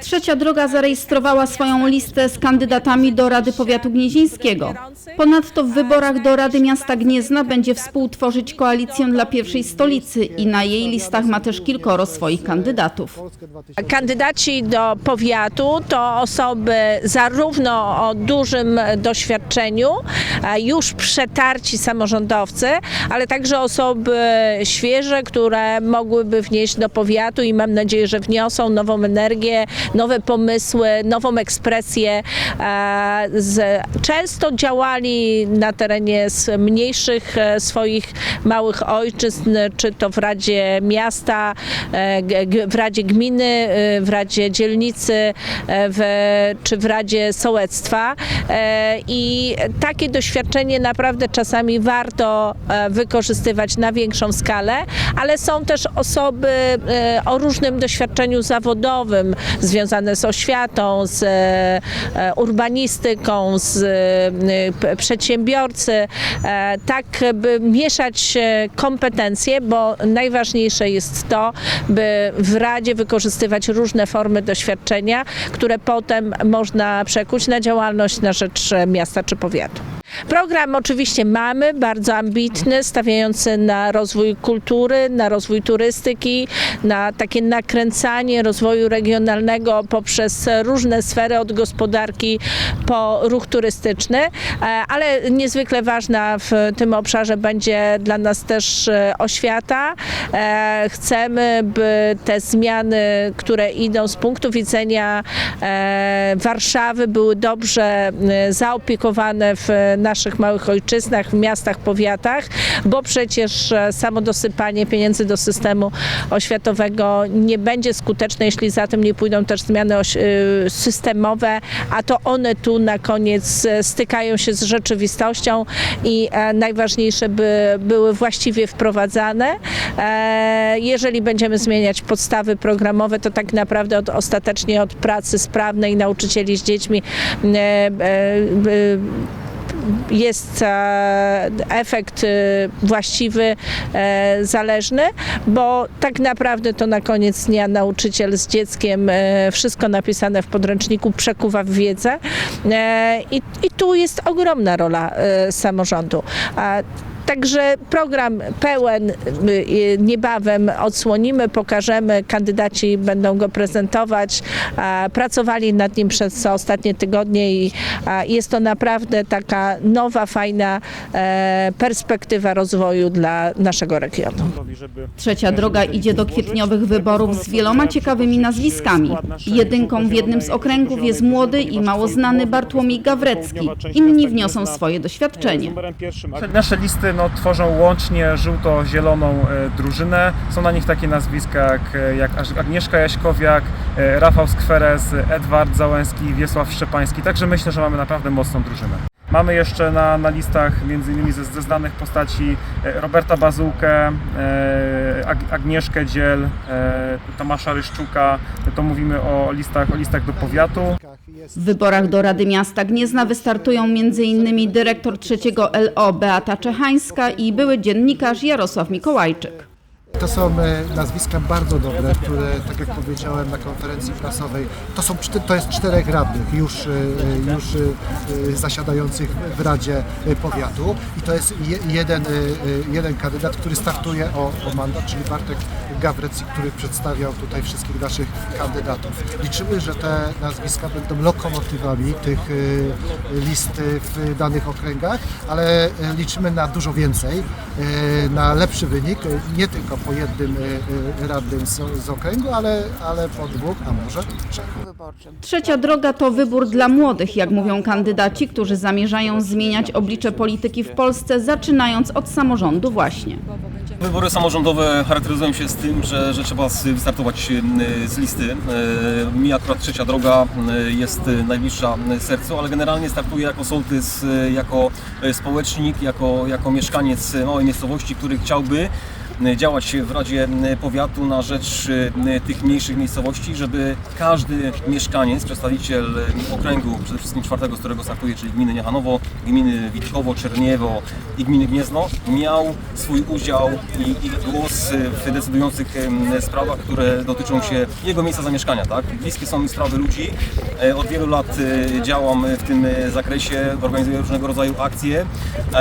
Trzecia Droga zarejestrowała swoją listę z kandydatami do Rady Powiatu Gnieźnieńskiego. Ponadto w wyborach do Rady Miasta Gniezna będzie współtworzyć koalicję dla pierwszej stolicy i na jej listach ma też kilkoro swoich kandydatów. Kandydaci do powiatu to osoby zarówno o dużym doświadczeniu, już przetarci samorządowcy, ale także osoby świeże, które mogłyby wnieść do powiatu i mam nadzieję, że wniosą nową energię, nowe pomysły, nową ekspresję. E, często działali na terenie mniejszych e, swoich małych ojczyzn, czy to w Radzie Miasta, e, w Radzie Gminy, w Radzie Dzielnicy, w, czy w Radzie Sołectwa. I takie doświadczenie naprawdę czasami warto wykorzystywać na większą skalę, ale są też osoby o różnym doświadczeniu zawodowym związane z oświatą, z e, urbanistyką, z e, przedsiębiorcy, e, tak by mieszać e, kompetencje, bo najważniejsze jest to, by w Radzie wykorzystywać różne formy doświadczenia, które potem można przekuć na działalność na rzecz e, miasta czy powiatu. Program oczywiście mamy, bardzo ambitny, stawiający na rozwój kultury, na rozwój turystyki, na takie nakręcanie rozwoju regionalnego poprzez różne sfery od gospodarki po ruch turystyczny, e, ale niezwykle ważna w tym obszarze będzie dla nas też e, oświata. E, Chcemy, by te zmiany, które idą z punktu widzenia Warszawy, były dobrze zaopiekowane w naszych małych ojczyznach, w miastach, powiatach, bo przecież e, samo dosypanie pieniędzy do systemu oświatowego nie będzie skuteczne, jeśli za tym nie pójdą też zmiany y, systemowe, a to one tu na koniec e, stykają się z rzeczywistością i e, najważniejsze, by były właściwie wprowadzane. Jeżeli będziemy zmieniać podstawy programowe, to tak naprawdę od, ostatecznie od pracy sprawnej nauczycieli z dziećmi jest e, efekt e, właściwy, e, zależny, bo tak naprawdę to na koniec dnia nauczyciel z dzieckiem wszystko napisane w podręczniku przekuwa w wiedzę i, i tu jest ogromna rola samorządu. Także program pełen y, y, niebawem odsłonimy, pokażemy, kandydaci będą go prezentować. Pracowali nad nim przez ostatnie tygodnie i jest to naprawdę taka nowa, fajna e, perspektywa rozwoju dla naszego regionu. Trzecia Droga idzie do kwietniowych wyborów z wieloma ciekawymi nazwiskami. Jedynką w jednym z okręgów jest młody i mało znany Bartłomiej Gawrecki. Inni wniosą swoje doświadczenie. Nasze listy no, tworzą łącznie żółto-zieloną e, drużynę. Są na nich takie nazwiska jak, e, jak Agnieszka Jaśkowiak, e, Rafał Skweres, Edward Załęski, Wiesław Szczepański. Także myślę, że mamy naprawdę mocną drużynę. Mamy jeszcze na, na listach innymi ze, ze znanych postaci Roberta Bazułkę, e, Ag- Agnieszkę Dziel, e, Tomasza Ryszczuka. To mówimy o listach, o listach do powiatu. W wyborach do Rady Miasta Gniezna wystartują m.in. dyrektor trzeciego LO Beata Czechańska i były dziennikarz Jarosław Mikołajczyk. To są e, nazwiska bardzo dobre, które, tak jak powiedziałem na konferencji prasowej, to, są, to jest czterech radnych już, e, już e, zasiadających w Radzie Powiatu i to jest je, jeden, jeden kandydat, który startuje o, o mandat, czyli Bartek Gawrecji, który przedstawiał tutaj wszystkich naszych kandydatów. Liczymy, że te nazwiska będą lokomotywami tych e, list w danych okręgach, ale e, liczymy na dużo więcej, e, na lepszy wynik, nie tylko po jednym radnym z, z okręgu, ale, ale po dwóch, a może trzech. Trzecia droga to wybór dla młodych, jak mówią kandydaci, którzy zamierzają zmieniać oblicze polityki w Polsce, zaczynając od samorządu właśnie. Wybory samorządowe charakteryzują się z tym, że, że trzeba wystartować e, z listy. E, Mi akurat trzecia droga e, jest najbliższa sercu, ale generalnie startuję jako sołtys, jako społecznik, jako, jako mieszkaniec małej miejscowości, który chciałby działać w Radzie Powiatu na rzecz e, tych mniejszych miejscowości, żeby każdy mieszkaniec, przedstawiciel okręgu, przede wszystkim czwartego, z którego startuje, czyli gminy Niechanowo, gminy Witkowo, Czerniewo i gminy Gniezno, miał swój udział i, i głos w decydujących sprawach, które dotyczą się jego miejsca zamieszkania. Tak? Bliskie są mi sprawy ludzi. E, Od wielu lat e, działam w tym zakresie, organizuję różnego rodzaju akcje.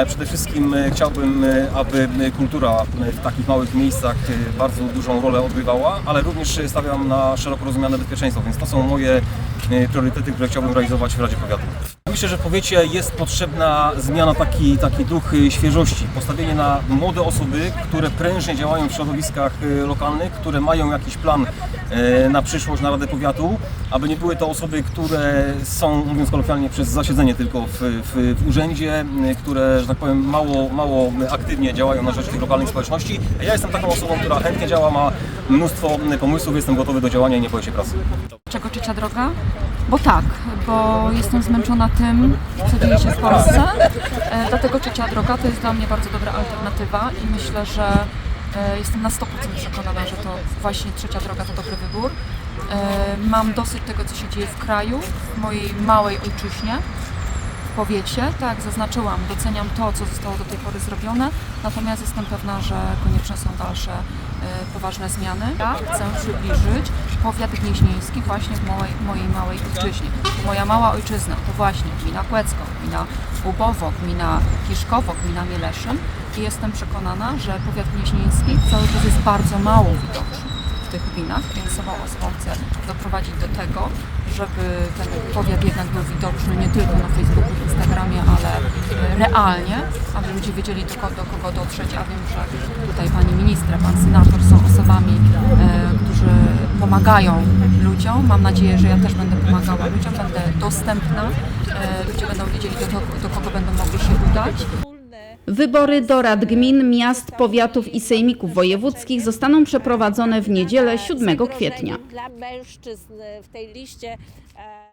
Przede wszystkim chciałbym, aby kultura w takich małych miejscach bardzo dużą rolę odgrywała, ale również stawiam na szeroko rozumiane bezpieczeństwo, więc to są moje e, priorytety, które chciałbym realizować w Radzie Powiatu. Myślę, że w powiecie jest potrzebna zmiana, taki, taki duch e, świeżości, postawienie na młode osoby, które prężnie działają w środowiskach e, lokalnych, które mają jakiś plan na przyszłość, na Radę Powiatu, aby nie były to osoby, które są, mówiąc kolokwialnie, przez zasiedzenie tylko w, w, w urzędzie, m, które, że tak powiem, mało, mało aktywnie działają na rzecz tych lokalnych społeczności. Ja jestem taką osobą, która chętnie działa, ma mnóstwo pomysłów, jestem gotowy do działania i nie boję się pracy. Czego trzecia droga? Bo tak, bo jestem zmęczona tym, co dzieje się w Polsce. E, dlatego trzecia droga to jest dla mnie bardzo dobra alternatywa i myślę, że e, jestem na 100% przekonana, że to właśnie trzecia droga to dobry wybór. E, mam dosyć tego, co się dzieje w kraju, w mojej małej ojczyźnie powiecie. Tak, zaznaczyłam, doceniam to, co zostało do tej pory zrobione, natomiast jestem pewna, że konieczne są dalsze e, poważne zmiany. Ja chcę przybliżyć powiat gnieźnieński właśnie w mojej, małej ojczyźnie. Moja mała ojczyzna to właśnie gmina Kłecko, gmina Ubowo, gmina Kiszkowo, gmina Mieleszyn i jestem przekonana, że powiat gnieźnieński cały czas jest bardzo mało widoczny tych gminach, więc samą osobą chcę doprowadzić do tego, żeby ten powiat jednak był widoczny nie tylko na Facebooku, Instagramie, ale e, realnie, aby ludzie wiedzieli do do kogo dotrzeć, a wiem, że tutaj pani ministra, pan senator są osobami, e, którzy pomagają ludziom. Mam nadzieję, że ja też będę pomagała ludziom, będę dostępna, e, ludzie będą wiedzieli do, do kogo będą mogli się udać. Wybory do rad gmin, miast, powiatów i sejmików wojewódzkich zostaną przeprowadzone w niedzielę 7 kwietnia.